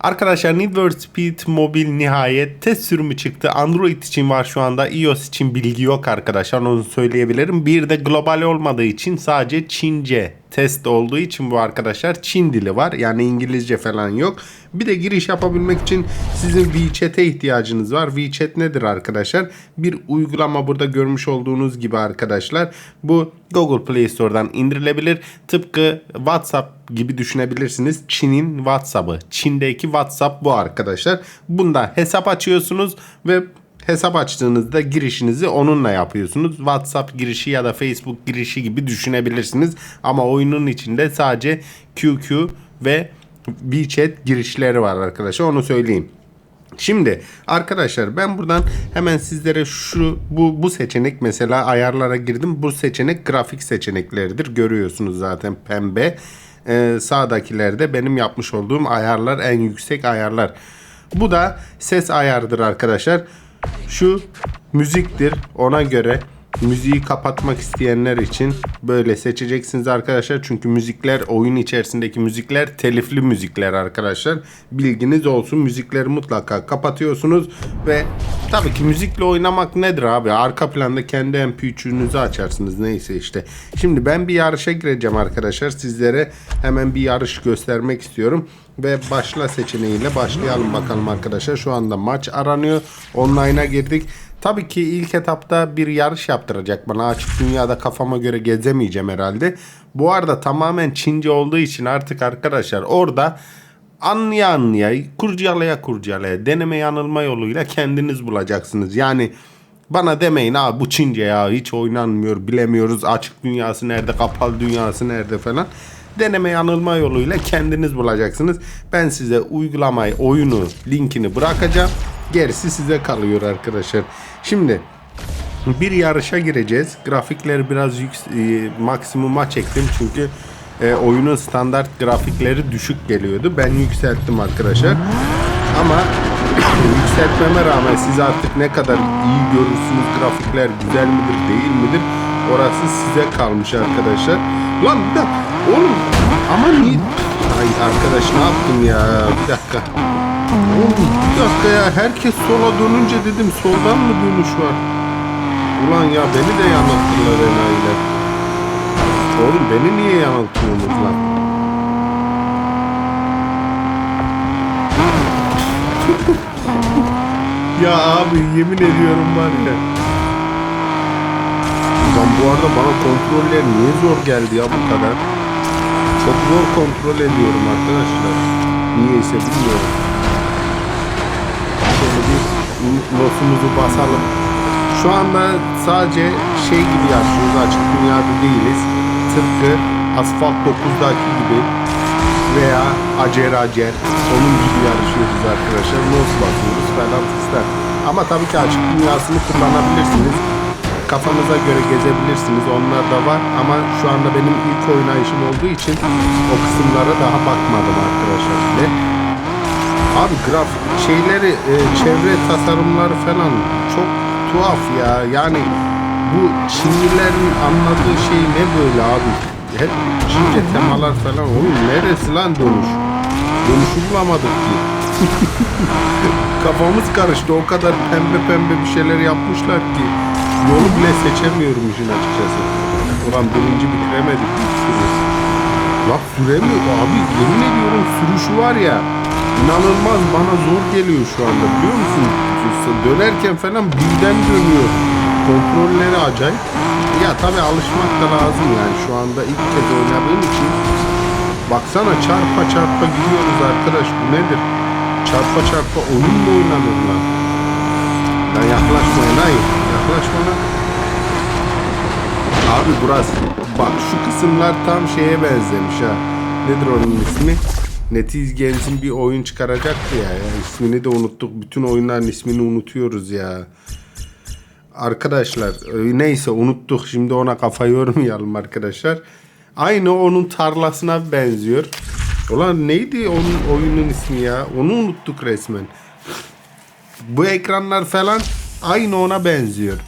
Arkadaşlar Need for Speed Mobile nihayet test sürümü çıktı. Android için var şu anda. iOS için bilgi yok arkadaşlar. Onu söyleyebilirim. Bir de global olmadığı için sadece Çince test olduğu için bu arkadaşlar Çin dili var. Yani İngilizce falan yok. Bir de giriş yapabilmek için sizin WeChat'e ihtiyacınız var. WeChat nedir arkadaşlar? Bir uygulama burada görmüş olduğunuz gibi arkadaşlar. Bu Google Play Store'dan indirilebilir. Tıpkı WhatsApp gibi düşünebilirsiniz. Çin'in WhatsApp'ı. Çin'deki WhatsApp bu arkadaşlar. Bunda hesap açıyorsunuz ve hesap açtığınızda girişinizi onunla yapıyorsunuz. WhatsApp girişi ya da Facebook girişi gibi düşünebilirsiniz. Ama oyunun içinde sadece QQ ve WeChat girişleri var arkadaşlar. Onu söyleyeyim. Şimdi arkadaşlar ben buradan hemen sizlere şu bu bu seçenek mesela ayarlara girdim. Bu seçenek grafik seçenekleridir. Görüyorsunuz zaten pembe. Ee, sağdakilerde benim yapmış olduğum ayarlar en yüksek ayarlar. Bu da ses ayarıdır arkadaşlar. Şu müziktir. Ona göre müziği kapatmak isteyenler için böyle seçeceksiniz arkadaşlar. Çünkü müzikler oyun içerisindeki müzikler telifli müzikler arkadaşlar. Bilginiz olsun. Müzikleri mutlaka kapatıyorsunuz ve tabii ki müzikle oynamak nedir abi? Arka planda kendi MP3'ünüzü açarsınız neyse işte. Şimdi ben bir yarışa gireceğim arkadaşlar. Sizlere hemen bir yarış göstermek istiyorum ve başla seçeneğiyle başlayalım bakalım arkadaşlar. Şu anda maç aranıyor. Online'a girdik. Tabii ki ilk etapta bir yarış yaptıracak bana. Açık dünyada kafama göre gezemeyeceğim herhalde. Bu arada tamamen Çince olduğu için artık arkadaşlar orada anlaya anlaya, kurcalaya kurcalaya, deneme yanılma yoluyla kendiniz bulacaksınız. Yani bana demeyin abi bu Çince ya hiç oynanmıyor bilemiyoruz açık dünyası nerede kapalı dünyası nerede falan. Deneme yanılma yoluyla kendiniz bulacaksınız. Ben size uygulamayı oyunu linkini bırakacağım. Gerisi size kalıyor arkadaşlar. Şimdi bir yarışa gireceğiz. Grafikleri biraz yük, e, maksimuma çektim çünkü e, oyunun standart grafikleri düşük geliyordu. Ben yükselttim arkadaşlar. Ama yükseltmeme rağmen siz artık ne kadar iyi görürsünüz grafikler güzel midir değil midir orası size kalmış arkadaşlar. Lan bir dakika oğlum ama niye Ay arkadaş ne yaptım ya bir dakika. Oğlum bir dakika ya herkes sola dönünce dedim soldan mı dönüş var? Ulan ya beni de yanılttılar enayiler. Oğlum beni niye yanıltıyorsunuz lan? ya abi yemin ediyorum var ya. Ulan bu arada bana kontroller niye zor geldi ya bu kadar? Çok zor kontrol ediyorum arkadaşlar. Niyeyse bilmiyorum. Şöyle bir notumuzu basalım. Şu anda sadece şey gibi yaşıyoruz açık dünyada değiliz. Tıpkı Asfalt 9'daki gibi veya Acer Acer onun gibi yarışıyoruz arkadaşlar. Nos basıyoruz falan fistan. Ama tabii ki açık dünyasını kullanabilirsiniz. Kafanıza göre gezebilirsiniz. Onlar da var ama şu anda benim ilk oynayışım olduğu için o kısımlara daha bakmadım arkadaşlar bile. Abi grafik şeyleri, e, çevre tasarımları falan çok tuhaf ya. Yani bu Çinlilerin anladığı şey ne böyle abi? Hep Çince temalar falan. Oğlum neresi lan dönüş? Dönüşü bulamadık ki. Kafamız karıştı. O kadar pembe pembe bir şeyler yapmışlar ki. Yolu bile seçemiyorum işin açıkçası. Ulan birinci bitiremedik. Bak süremiyor. Abi yemin ediyorum sürüşü var ya. İnanılmaz bana zor geliyor şu anda biliyor musun? Dönerken falan birden dönüyor. Kontrolleri acayip. Ya tabi alışmak da lazım yani şu anda ilk kez oynadığım için. Baksana çarpa çarpa gidiyoruz arkadaş bu nedir? Çarpa çarpa oyun mu oynanır lan? Lan yaklaşmayın hayır. Yaklaşma lan. Abi burası bak şu kısımlar tam şeye benzemiş ha. Nedir onun ismi? Netiz Genz'in bir oyun çıkaracaktı ya, ya. İsmini de unuttuk. Bütün oyunların ismini unutuyoruz ya. Arkadaşlar e, neyse unuttuk. Şimdi ona kafa yormayalım arkadaşlar. Aynı onun tarlasına benziyor. Ulan neydi onun oyunun ismi ya? Onu unuttuk resmen. Bu ekranlar falan aynı ona benziyor.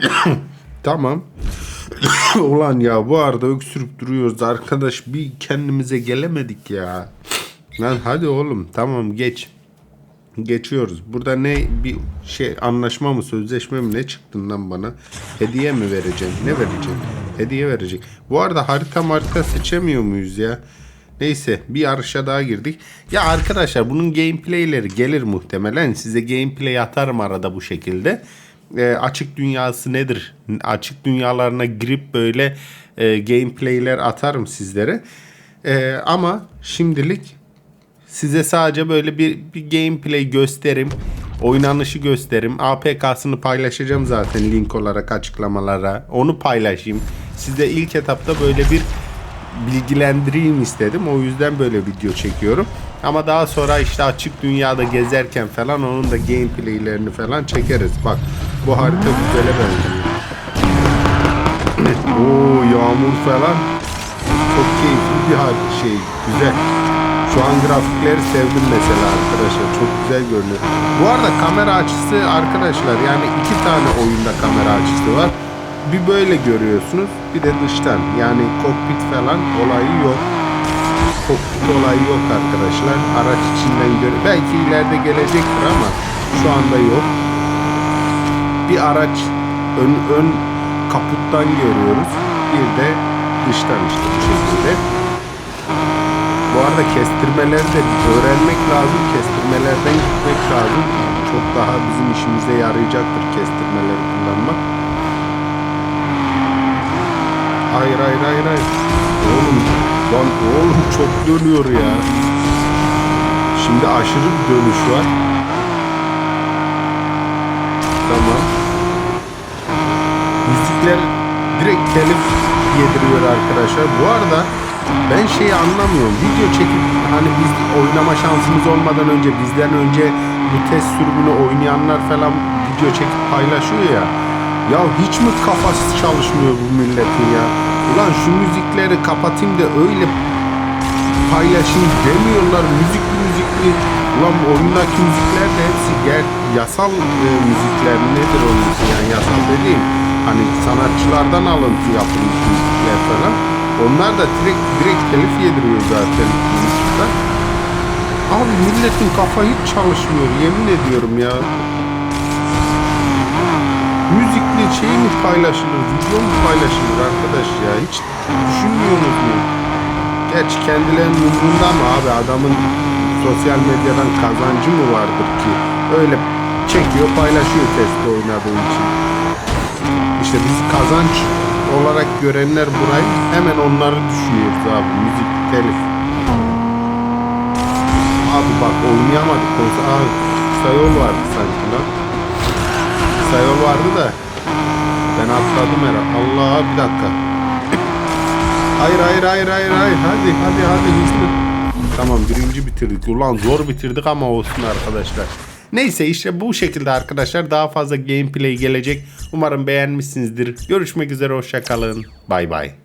tamam. Ulan ya bu arada öksürüp duruyoruz arkadaş bir kendimize gelemedik ya. Lan hadi oğlum tamam geç. Geçiyoruz. Burada ne bir şey anlaşma mı sözleşme mi ne çıktın lan bana? Hediye mi vereceksin? Ne vereceksin? Hediye verecek. Bu arada harita harita seçemiyor muyuz ya? Neyse bir yarışa daha girdik. Ya arkadaşlar bunun gameplayleri gelir muhtemelen. Size gameplay atarım arada bu şekilde. Ee, açık dünyası nedir? Açık dünyalarına girip böyle e, gameplayler atarım sizlere. Ee, ama şimdilik Size sadece böyle bir, bir gameplay gösterim. Oynanışı gösterim. APK'sını paylaşacağım zaten link olarak açıklamalara. Onu paylaşayım. Size ilk etapta böyle bir bilgilendireyim istedim. O yüzden böyle video çekiyorum. Ama daha sonra işte açık dünyada gezerken falan onun da gameplaylerini falan çekeriz. Bak bu harita güzele benziyor. Oo yağmur falan. Çok keyifli bir şey. Güzel. Şu an grafikleri sevdim mesela arkadaşlar. Çok güzel görünüyor. Bu arada kamera açısı arkadaşlar yani iki tane oyunda kamera açısı var. Bir böyle görüyorsunuz bir de dıştan. Yani kokpit falan olayı yok. Kokpit olayı yok arkadaşlar. Araç içinden gör. Belki ileride gelecektir ama şu anda yok. Bir araç ön, ön kaputtan görüyoruz. Bir de dıştan işte bu şekilde. Bu arada kestirmeleri de öğrenmek lazım. Kestirmelerden gitmek lazım. Çok daha bizim işimize yarayacaktır kestirmeleri kullanmak. Hayır hayır hayır hayır. Oğlum lan oğlum çok dönüyor ya. Şimdi aşırı bir dönüş var. Tamam. Müzikler direkt telif yediriyor arkadaşlar. Bu arada ben şeyi anlamıyorum. Video çekip hani biz oynama şansımız olmadan önce bizden önce bu test sürümünü oynayanlar falan video çekip paylaşıyor ya. Ya hiç mi kafası çalışmıyor bu milletin ya? Ulan şu müzikleri kapatayım da öyle paylaşayım demiyorlar. Müzikli müzikli. Ulan oyundaki müzikler de hepsi ger yasal e, müzikler nedir onun için yani yasal dediğim hani sanatçılardan alıntı yapılmış müzikler falan. Onlar da direkt, direkt telif yediriyor zaten. Abi milletin kafa hiç çalışmıyor yemin ediyorum ya. Müzikli şey mi paylaşılır, video mu paylaşılır arkadaş ya? Hiç düşünmüyorsunuz mu? Gerçi kendilerinin umurunda mı abi adamın sosyal medyadan kazancı mı vardır ki? Öyle çekiyor paylaşıyor testi oynadığı için. İşte biz kazanç olarak görenler burayı hemen onları düşünüyoruz abi. Müzik, telif. Abi bak oynayamadık. Aa, kısa yol vardı sanki lan. Kısa yol vardı da ben atladım herhalde. Allah bir dakika. Hayır hayır hayır hayır hayır. Hadi hadi hadi hızlı. Tamam birinci bitirdik. Ulan zor bitirdik ama olsun arkadaşlar. Neyse işte bu şekilde arkadaşlar daha fazla gameplay gelecek. Umarım beğenmişsinizdir. Görüşmek üzere hoşçakalın. Bay bay.